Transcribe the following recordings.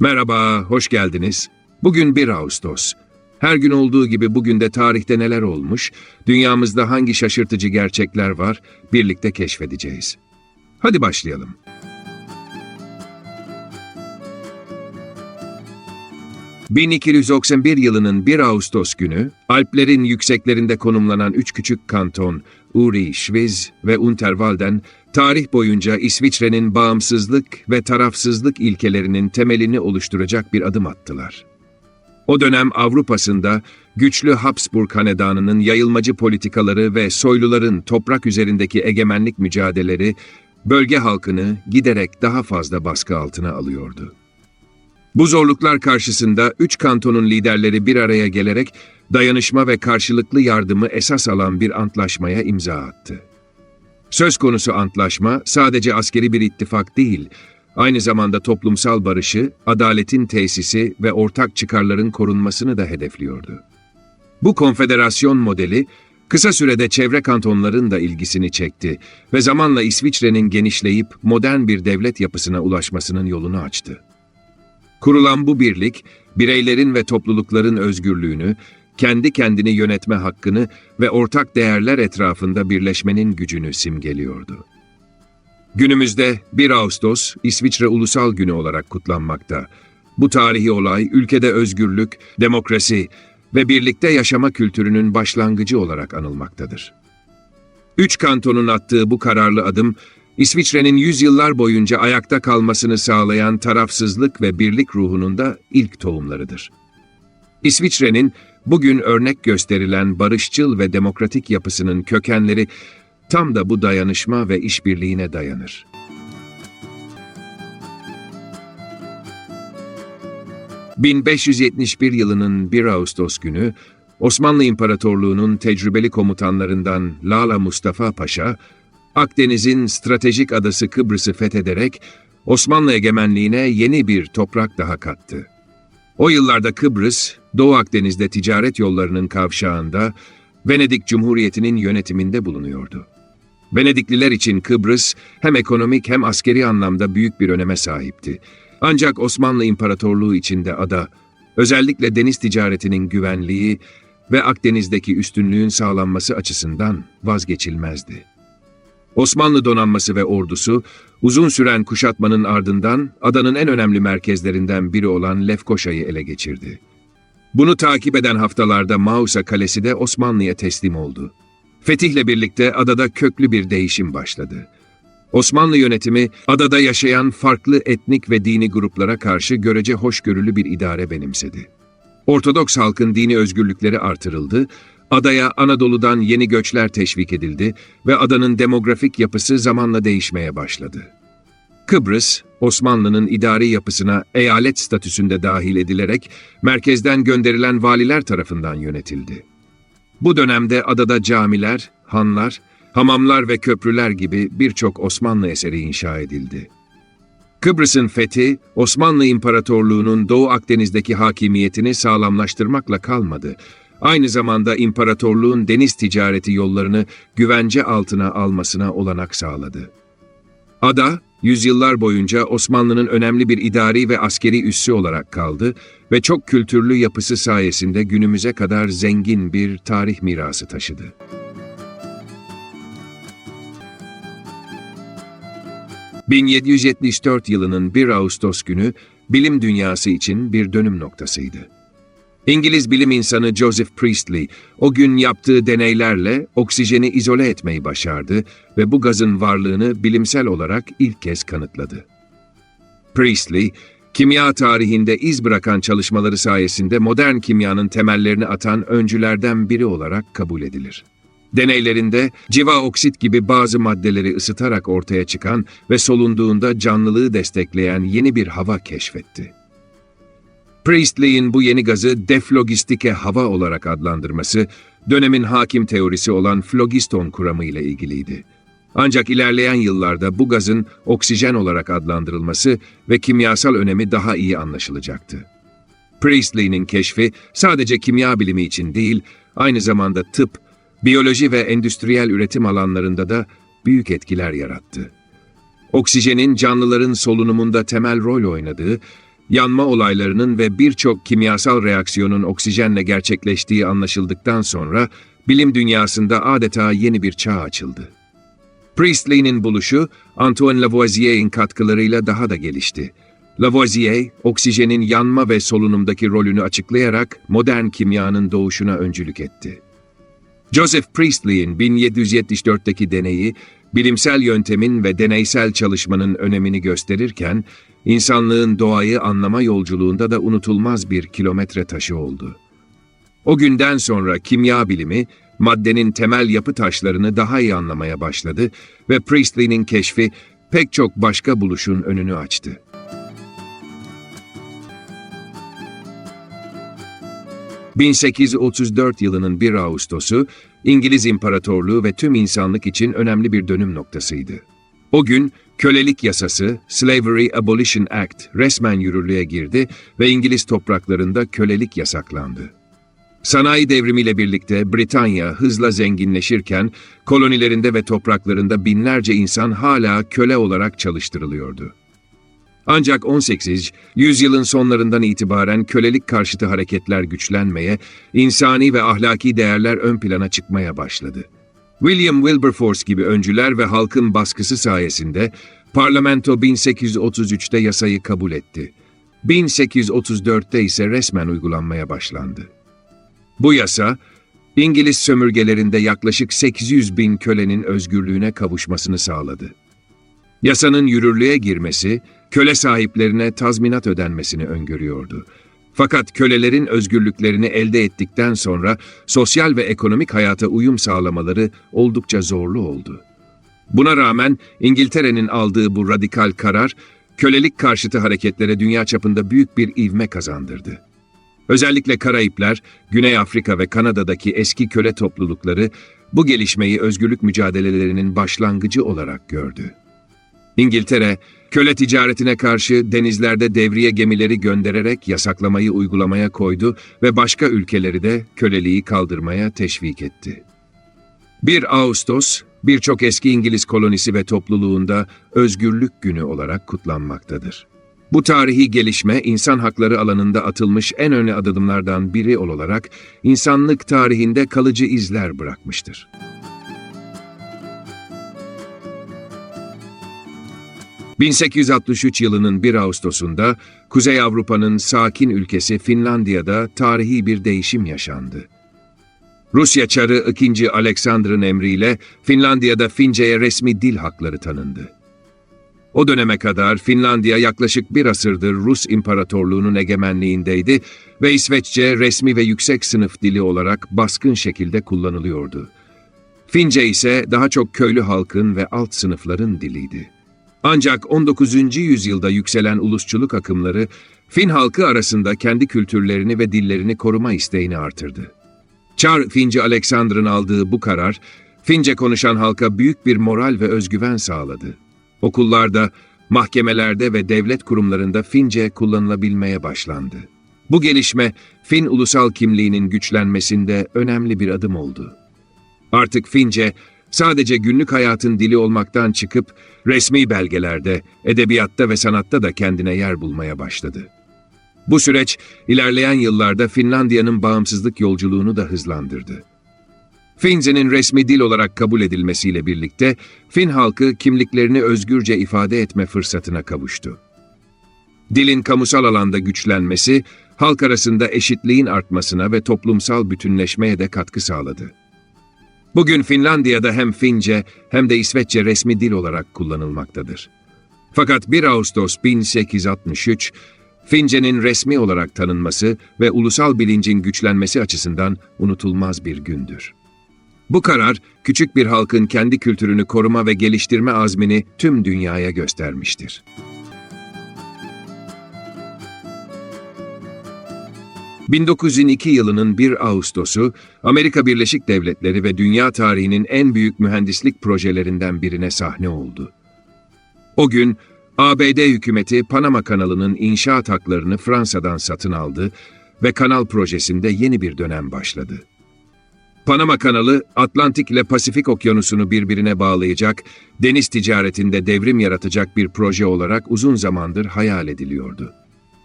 Merhaba, hoş geldiniz. Bugün 1 Ağustos. Her gün olduğu gibi bugün de tarihte neler olmuş, dünyamızda hangi şaşırtıcı gerçekler var birlikte keşfedeceğiz. Hadi başlayalım. ...1291 yılının 1 Ağustos günü... ...Alplerin yükseklerinde konumlanan üç küçük kanton... ...Uri, Schwyz ve Unterwalden... ...tarih boyunca İsviçre'nin bağımsızlık ve tarafsızlık ilkelerinin temelini oluşturacak bir adım attılar. O dönem Avrupa'sında güçlü Habsburg hanedanının yayılmacı politikaları ve soyluların toprak üzerindeki egemenlik mücadeleleri bölge halkını giderek daha fazla baskı altına alıyordu. Bu zorluklar karşısında üç kantonun liderleri bir araya gelerek dayanışma ve karşılıklı yardımı esas alan bir antlaşmaya imza attı. Söz konusu antlaşma sadece askeri bir ittifak değil, aynı zamanda toplumsal barışı, adaletin tesisi ve ortak çıkarların korunmasını da hedefliyordu. Bu konfederasyon modeli kısa sürede çevre kantonların da ilgisini çekti ve zamanla İsviçre'nin genişleyip modern bir devlet yapısına ulaşmasının yolunu açtı. Kurulan bu birlik, bireylerin ve toplulukların özgürlüğünü, kendi kendini yönetme hakkını ve ortak değerler etrafında birleşmenin gücünü simgeliyordu. Günümüzde 1 Ağustos İsviçre Ulusal Günü olarak kutlanmakta. Bu tarihi olay ülkede özgürlük, demokrasi ve birlikte yaşama kültürünün başlangıcı olarak anılmaktadır. Üç kantonun attığı bu kararlı adım, İsviçre'nin yüzyıllar boyunca ayakta kalmasını sağlayan tarafsızlık ve birlik ruhunun da ilk tohumlarıdır. İsviçre'nin bugün örnek gösterilen barışçıl ve demokratik yapısının kökenleri tam da bu dayanışma ve işbirliğine dayanır. ...1571 yılının 1 Ağustos günü... ...Osmanlı İmparatorluğu'nun tecrübeli komutanlarından Lala Mustafa Paşa... ...Akdeniz'in stratejik adası Kıbrıs'ı fethederek... ...Osmanlı egemenliğine yeni bir toprak daha kattı. O yıllarda Kıbrıs, Doğu Akdeniz'de ticaret yollarının kavşağında... ...Venedik Cumhuriyeti'nin yönetiminde bulunuyordu. Venedikliler için Kıbrıs hem ekonomik hem askeri anlamda büyük bir öneme sahipti. Ancak Osmanlı İmparatorluğu içinde ada, özellikle deniz ticaretinin güvenliği ve Akdeniz'deki üstünlüğün sağlanması açısından vazgeçilmezdi. Osmanlı donanması ve ordusu, uzun süren kuşatmanın ardından adanın en önemli merkezlerinden biri olan Lefkoşa'yı ele geçirdi. Bunu takip eden haftalarda Mausa Kalesi de Osmanlı'ya teslim oldu. Fetihle birlikte adada köklü bir değişim başladı. Osmanlı yönetimi adada yaşayan farklı etnik ve dini gruplara karşı görece hoşgörülü bir idare benimsedi. Ortodoks halkın dini özgürlükleri artırıldı, adaya Anadolu'dan yeni göçler teşvik edildi ve adanın demografik yapısı zamanla değişmeye başladı. Kıbrıs, Osmanlı'nın idari yapısına eyalet statüsünde dahil edilerek merkezden gönderilen valiler tarafından yönetildi. Bu dönemde adada camiler, hanlar, hamamlar ve köprüler gibi birçok Osmanlı eseri inşa edildi. Kıbrıs'ın fethi, Osmanlı İmparatorluğu'nun Doğu Akdeniz'deki hakimiyetini sağlamlaştırmakla kalmadı. Aynı zamanda imparatorluğun deniz ticareti yollarını güvence altına almasına olanak sağladı. Ada, yüzyıllar boyunca Osmanlı'nın önemli bir idari ve askeri üssü olarak kaldı ve çok kültürlü yapısı sayesinde günümüze kadar zengin bir tarih mirası taşıdı. ...1774 yılının 1 Ağustos günü bilim dünyası için bir dönüm noktasıydı. İngiliz bilim insanı Joseph Priestley o gün yaptığı deneylerle oksijeni izole etmeyi başardı ve bu gazın varlığını bilimsel olarak ilk kez kanıtladı. Priestley, kimya tarihinde iz bırakan çalışmaları sayesinde modern kimyanın temellerini atan öncülerden biri olarak kabul edilir. Deneylerinde civa oksit gibi bazı maddeleri ısıtarak ortaya çıkan ve solunduğunda canlılığı destekleyen yeni bir hava keşfetti. Priestley'in bu yeni gazı deflogistike hava olarak adlandırması, dönemin hakim teorisi olan flogiston kuramı ile ilgiliydi. Ancak ilerleyen yıllarda bu gazın oksijen olarak adlandırılması ve kimyasal önemi daha iyi anlaşılacaktı. Priestley'nin keşfi sadece kimya bilimi için değil, aynı zamanda tıp, biyoloji ve endüstriyel üretim alanlarında da büyük etkiler yarattı. Oksijenin canlıların solunumunda temel rol oynadığı yanma olaylarının ve birçok kimyasal reaksiyonun oksijenle gerçekleştiği anlaşıldıktan sonra bilim dünyasında adeta yeni bir çağ açıldı. Priestley'nin buluşu Antoine Lavoisier'in katkılarıyla daha da gelişti. Lavoisier, oksijenin yanma ve solunumdaki rolünü açıklayarak modern kimyanın doğuşuna öncülük etti. Joseph Priestley'in 1774'teki deneyi, bilimsel yöntemin ve deneysel çalışmanın önemini gösterirken, insanlığın doğayı anlama yolculuğunda da unutulmaz bir kilometre taşı oldu. O günden sonra kimya bilimi, maddenin temel yapı taşlarını daha iyi anlamaya başladı ve Priestley'nin keşfi pek çok başka buluşun önünü açtı. ...1834 yılının 1 Ağustos'u İngiliz İmparatorluğu ve tüm insanlık için önemli bir dönüm noktasıydı. O gün kölelik yasası Slavery Abolition Act resmen yürürlüğe girdi ve İngiliz topraklarında kölelik yasaklandı. Sanayi devrimiyle birlikte Britanya hızla zenginleşirken kolonilerinde ve topraklarında binlerce insan hala köle olarak çalıştırılıyordu. Ancak 18. yüzyılın sonlarından itibaren kölelik karşıtı hareketler güçlenmeye, insani ve ahlaki değerler ön plana çıkmaya başladı. William Wilberforce gibi öncüler ve halkın baskısı sayesinde parlamento 1833'te yasayı kabul etti. 1834'te ise resmen uygulanmaya başlandı. Bu yasa, İngiliz sömürgelerinde yaklaşık 800 bin kölenin özgürlüğüne kavuşmasını sağladı. Yasanın yürürlüğe girmesi, köle sahiplerine tazminat ödenmesini öngörüyordu. Fakat kölelerin özgürlüklerini elde ettikten sonra sosyal ve ekonomik hayata uyum sağlamaları oldukça zorlu oldu. Buna rağmen İngiltere'nin aldığı bu radikal karar, kölelik karşıtı hareketlere dünya çapında büyük bir ivme kazandırdı. Özellikle Karayipler, Güney Afrika ve Kanada'daki eski köle toplulukları bu gelişmeyi özgürlük mücadelelerinin başlangıcı olarak gördü. İngiltere, köle ticaretine karşı denizlerde devriye gemileri göndererek yasaklamayı uygulamaya koydu ve başka ülkeleri de köleliği kaldırmaya teşvik etti. 1 Ağustos, birçok eski İngiliz kolonisi ve topluluğunda Özgürlük Günü olarak kutlanmaktadır. Bu tarihi gelişme insan hakları alanında atılmış en önemli adımlardan biri olarak insanlık tarihinde kalıcı izler bırakmıştır. ...1863 yılının 1 Ağustos'unda Kuzey Avrupa'nın sakin ülkesi Finlandiya'da tarihi bir değişim yaşandı. Rusya Çarı 2. Alexander'ın emriyle Finlandiya'da Fince'ye resmi dil hakları tanındı. O döneme kadar Finlandiya yaklaşık bir asırdır Rus İmparatorluğu'nun egemenliğindeydi ve İsveççe resmi ve yüksek sınıf dili olarak baskın şekilde kullanılıyordu. Fince ise daha çok köylü halkın ve alt sınıfların diliydi. Ancak 19. yüzyılda yükselen ulusçuluk akımları Fin halkı arasında kendi kültürlerini ve dillerini koruma isteğini artırdı. Çar Fince Alexander'ın aldığı bu karar, Fince konuşan halka büyük bir moral ve özgüven sağladı. Okullarda, mahkemelerde ve devlet kurumlarında Fince kullanılabilmeye başlandı. Bu gelişme, Fin ulusal kimliğinin güçlenmesinde önemli bir adım oldu. Artık Fince, sadece günlük hayatın dili olmaktan çıkıp, resmi belgelerde, edebiyatta ve sanatta da kendine yer bulmaya başladı. Bu süreç, ilerleyen yıllarda Finlandiya'nın bağımsızlık yolculuğunu da hızlandırdı. Finze'nin resmi dil olarak kabul edilmesiyle birlikte Fin halkı kimliklerini özgürce ifade etme fırsatına kavuştu. Dilin kamusal alanda güçlenmesi, halk arasında eşitliğin artmasına ve toplumsal bütünleşmeye de katkı sağladı. Bugün Finlandiya'da hem Fince hem de İsveççe resmi dil olarak kullanılmaktadır. Fakat 1 Ağustos 1863, Fince'nin resmi olarak tanınması ve ulusal bilincin güçlenmesi açısından unutulmaz bir gündür. Bu karar, küçük bir halkın kendi kültürünü koruma ve geliştirme azmini tüm dünyaya göstermiştir. ...1902 yılının 1 Ağustos'u Amerika Birleşik Devletleri ve dünya tarihinin en büyük mühendislik projelerinden birine sahne oldu. O gün ABD hükümeti Panama kanalının inşaat haklarını Fransa'dan satın aldı ve kanal projesinde yeni bir dönem başladı. Panama kanalı Atlantik ile Pasifik okyanusunu birbirine bağlayacak, deniz ticaretinde devrim yaratacak bir proje olarak uzun zamandır hayal ediliyordu.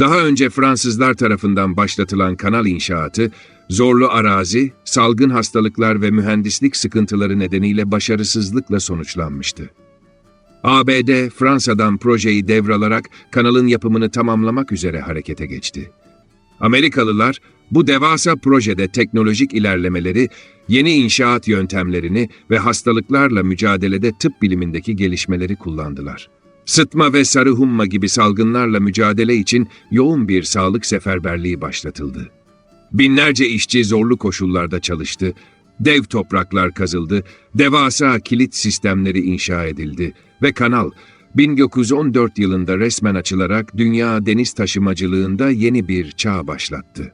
Daha önce Fransızlar tarafından başlatılan kanal inşaatı, zorlu arazi, salgın hastalıklar ve mühendislik sıkıntıları nedeniyle başarısızlıkla sonuçlanmıştı. ABD, Fransa'dan projeyi devralarak kanalın yapımını tamamlamak üzere harekete geçti. Amerikalılar bu devasa projede teknolojik ilerlemeleri, yeni inşaat yöntemlerini ve hastalıklarla mücadelede tıp bilimindeki gelişmeleri kullandılar. Sıtma ve sarı humma gibi salgınlarla mücadele için yoğun bir sağlık seferberliği başlatıldı. Binlerce işçi zorlu koşullarda çalıştı, dev topraklar kazıldı, devasa kilit sistemleri inşa edildi ve kanal 1914 yılında resmen açılarak dünya deniz taşımacılığında yeni bir çağ başlattı.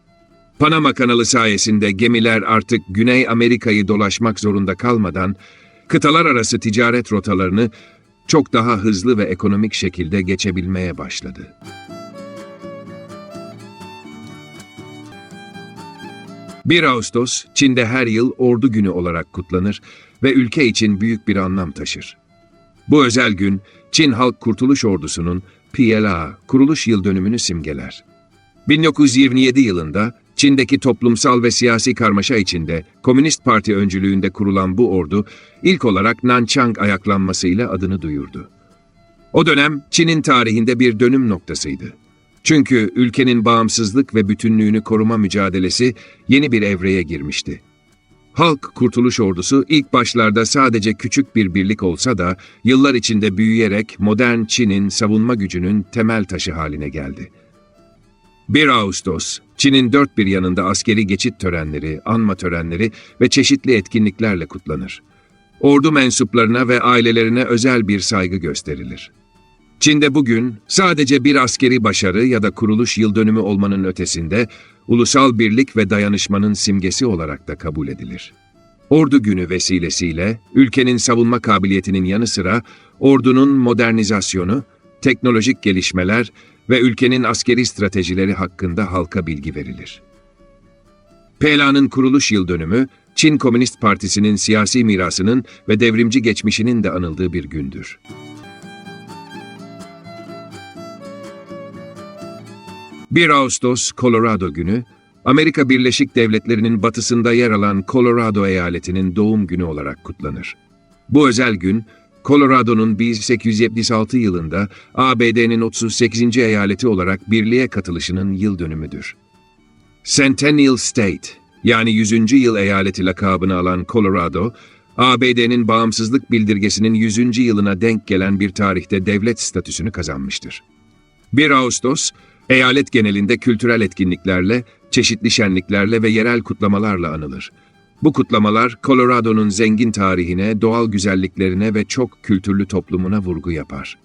Panama kanalı sayesinde gemiler artık Güney Amerika'yı dolaşmak zorunda kalmadan kıtalar arası ticaret rotalarını çok daha hızlı ve ekonomik şekilde geçebilmeye başladı. 1 Ağustos, Çin'de her yıl Ordu Günü olarak kutlanır ve ülke için büyük bir anlam taşır. Bu özel gün, Çin Halk Kurtuluş Ordusu'nun PLA kuruluş yıl dönümünü simgeler. 1927 yılında Çin'deki toplumsal ve siyasi karmaşa içinde Komünist Parti öncülüğünde kurulan bu ordu ilk olarak Nanchang ayaklanmasıyla adını duyurdu. O dönem Çin'in tarihinde bir dönüm noktasıydı. Çünkü ülkenin bağımsızlık ve bütünlüğünü koruma mücadelesi yeni bir evreye girmişti. Halk Kurtuluş Ordusu ilk başlarda sadece küçük bir birlik olsa da yıllar içinde büyüyerek modern Çin'in savunma gücünün temel taşı haline geldi. 1 Ağustos, Çin'in dört bir yanında askeri geçit törenleri, anma törenleri ve çeşitli etkinliklerle kutlanır. Ordu mensuplarına ve ailelerine özel bir saygı gösterilir. Çin'de bugün sadece bir askeri başarı ya da kuruluş yıl dönümü olmanın ötesinde ulusal birlik ve dayanışmanın simgesi olarak da kabul edilir. Ordu günü vesilesiyle ülkenin savunma kabiliyetinin yanı sıra ordunun modernizasyonu, teknolojik gelişmeler ve ülkenin askeri stratejileri hakkında halka bilgi verilir. PLA'nın kuruluş yıl dönümü, Çin Komünist Partisi'nin siyasi mirasının ve devrimci geçmişinin de anıldığı bir gündür. 1 Ağustos Colorado günü, Amerika Birleşik Devletleri'nin batısında yer alan Colorado eyaletinin doğum günü olarak kutlanır. Bu özel gün, Colorado'nun 1876 yılında ABD'nin 38. eyaleti olarak birliğe katılışının yıl dönümüdür. Centennial State, yani 100. yıl eyaleti lakabını alan Colorado, ABD'nin bağımsızlık bildirgesinin 100. yılına denk gelen bir tarihte devlet statüsünü kazanmıştır. 1 Ağustos, eyalet genelinde kültürel etkinliklerle, çeşitli şenliklerle ve yerel kutlamalarla anılır. Bu kutlamalar Colorado'nun zengin tarihine, doğal güzelliklerine ve çok kültürlü toplumuna vurgu yapar.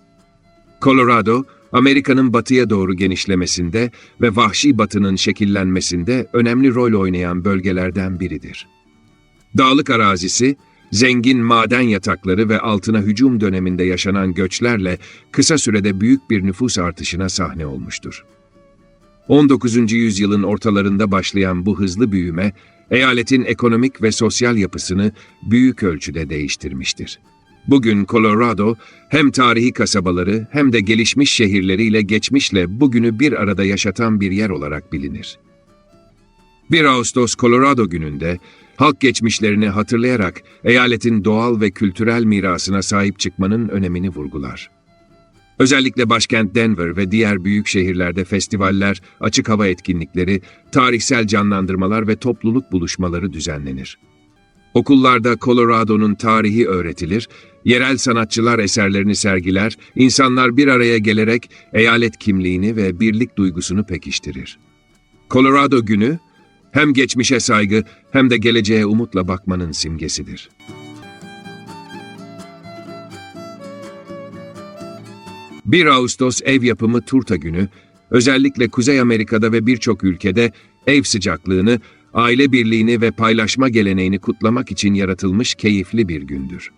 Colorado, Amerika'nın batıya doğru genişlemesinde ve vahşi batının şekillenmesinde önemli rol oynayan bölgelerden biridir. Dağlık arazisi, zengin maden yatakları ve altına hücum döneminde yaşanan göçlerle kısa sürede büyük bir nüfus artışına sahne olmuştur. 19. yüzyılın ortalarında başlayan bu hızlı büyüme, eyaletin ekonomik ve sosyal yapısını büyük ölçüde değiştirmiştir. Bugün Colorado hem tarihi kasabaları hem de gelişmiş şehirleriyle geçmişle bugünü bir arada yaşatan bir yer olarak bilinir. 1 Ağustos Colorado gününde halk geçmişlerini hatırlayarak eyaletin doğal ve kültürel mirasına sahip çıkmanın önemini vurgular. Özellikle başkent Denver ve diğer büyük şehirlerde festivaller, açık hava etkinlikleri, tarihsel canlandırmalar ve topluluk buluşmaları düzenlenir. Okullarda Colorado'nun tarihi öğretilir, yerel sanatçılar eserlerini sergiler, insanlar bir araya gelerek eyalet kimliğini ve birlik duygusunu pekiştirir. Colorado günü, hem geçmişe saygı hem de geleceğe umutla bakmanın simgesidir. 1 Ağustos ev yapımı turta günü, özellikle Kuzey Amerika'da ve birçok ülkede ev sıcaklığını, aile birliğini ve paylaşma geleneğini kutlamak için yaratılmış keyifli bir gündür.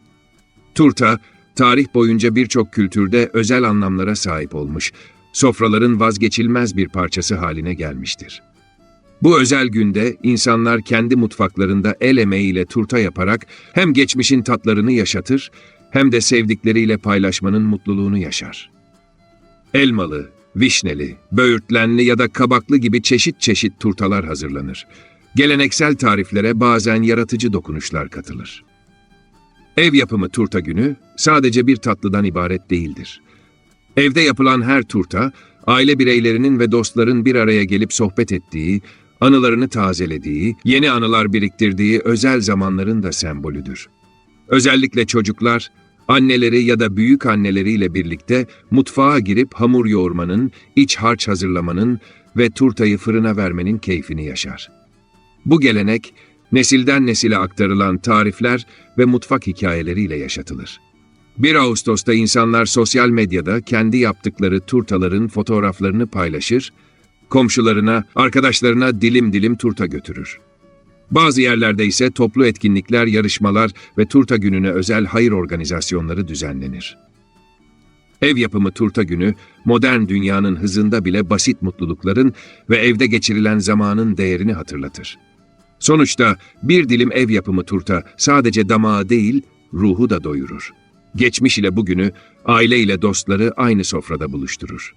Turta, tarih boyunca birçok kültürde özel anlamlara sahip olmuş, sofraların vazgeçilmez bir parçası haline gelmiştir. Bu özel günde insanlar kendi mutfaklarında el emeğiyle turta yaparak hem geçmişin tatlarını yaşatır hem de sevdikleriyle paylaşmanın mutluluğunu yaşar. Elmalı, vişneli, böğürtlenli ya da kabaklı gibi çeşit çeşit turtalar hazırlanır. Geleneksel tariflere bazen yaratıcı dokunuşlar katılır. Ev yapımı turta günü sadece bir tatlıdan ibaret değildir. Evde yapılan her turta, aile bireylerinin ve dostların bir araya gelip sohbet ettiği, anılarını tazelediği, yeni anılar biriktirdiği özel zamanların da sembolüdür. Özellikle çocuklar, anneleri ya da büyük anneleriyle birlikte mutfağa girip hamur yoğurmanın, iç harç hazırlamanın ve turtayı fırına vermenin keyfini yaşar. Bu gelenek, nesilden nesile aktarılan tarifler ve mutfak hikayeleriyle yaşatılır. 1 Ağustos'ta insanlar sosyal medyada kendi yaptıkları turtaların fotoğraflarını paylaşır, komşularına, arkadaşlarına dilim dilim turta götürür. Bazı yerlerde ise toplu etkinlikler, yarışmalar ve turta gününe özel hayır organizasyonları düzenlenir. Ev yapımı turta günü, modern dünyanın hızında bile basit mutlulukların ve evde geçirilen zamanın değerini hatırlatır. Sonuçta bir dilim ev yapımı turta sadece damağı değil, ruhu da doyurur. Geçmiş ile bugünü, aile ile dostları aynı sofrada buluşturur.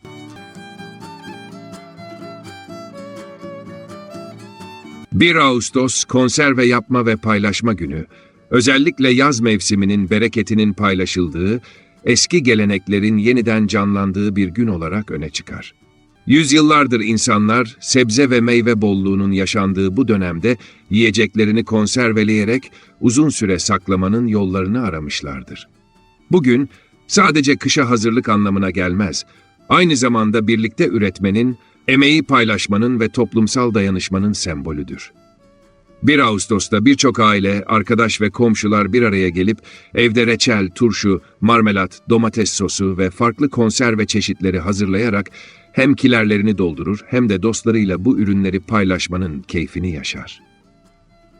1 Ağustos konserve yapma ve paylaşma günü, özellikle yaz mevsiminin bereketinin paylaşıldığı, eski geleneklerin yeniden canlandığı bir gün olarak öne çıkar. Yüzyıllardır insanlar sebze ve meyve bolluğunun yaşandığı bu dönemde yiyeceklerini konserveleyerek uzun süre saklamanın yollarını aramışlardır. Bugün sadece kışa hazırlık anlamına gelmez, aynı zamanda birlikte üretmenin, emeği paylaşmanın ve toplumsal dayanışmanın sembolüdür. 1 Ağustos'ta birçok aile, arkadaş ve komşular bir araya gelip evde reçel, turşu, marmelat, domates sosu ve farklı konserve çeşitleri hazırlayarak hem kilerlerini doldurur hem de dostlarıyla bu ürünleri paylaşmanın keyfini yaşar.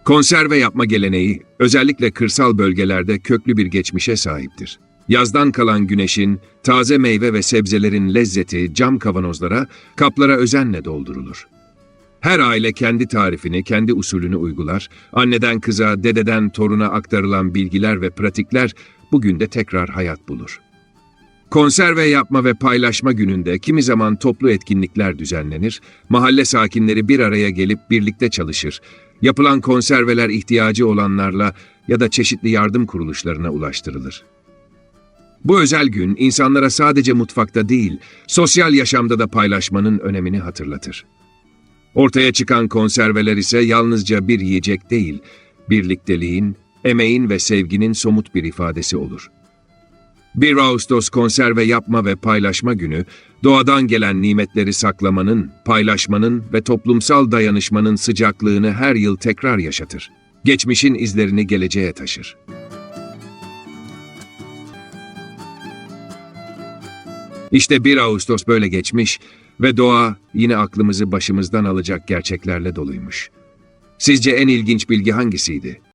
Konserve yapma geleneği özellikle kırsal bölgelerde köklü bir geçmişe sahiptir. Yazdan kalan güneşin, taze meyve ve sebzelerin lezzeti cam kavanozlara, kaplara özenle doldurulur. Her aile kendi tarifini, kendi usulünü uygular. Anneden kıza, dededen toruna aktarılan bilgiler ve pratikler bugün de tekrar hayat bulur. Konserve yapma ve paylaşma gününde kimi zaman toplu etkinlikler düzenlenir, mahalle sakinleri bir araya gelip birlikte çalışır. Yapılan konserveler ihtiyacı olanlarla ya da çeşitli yardım kuruluşlarına ulaştırılır. Bu özel gün insanlara sadece mutfakta değil, sosyal yaşamda da paylaşmanın önemini hatırlatır. Ortaya çıkan konserveler ise yalnızca bir yiyecek değil, birlikteliğin, emeğin ve sevginin somut bir ifadesi olur. 1 Ağustos konserve yapma ve paylaşma günü, doğadan gelen nimetleri saklamanın, paylaşmanın ve toplumsal dayanışmanın sıcaklığını her yıl tekrar yaşatır. Geçmişin izlerini geleceğe taşır. İşte 1 Ağustos böyle geçmiş ve doğa yine aklımızı başımızdan alacak gerçeklerle doluymuş. Sizce en ilginç bilgi hangisiydi?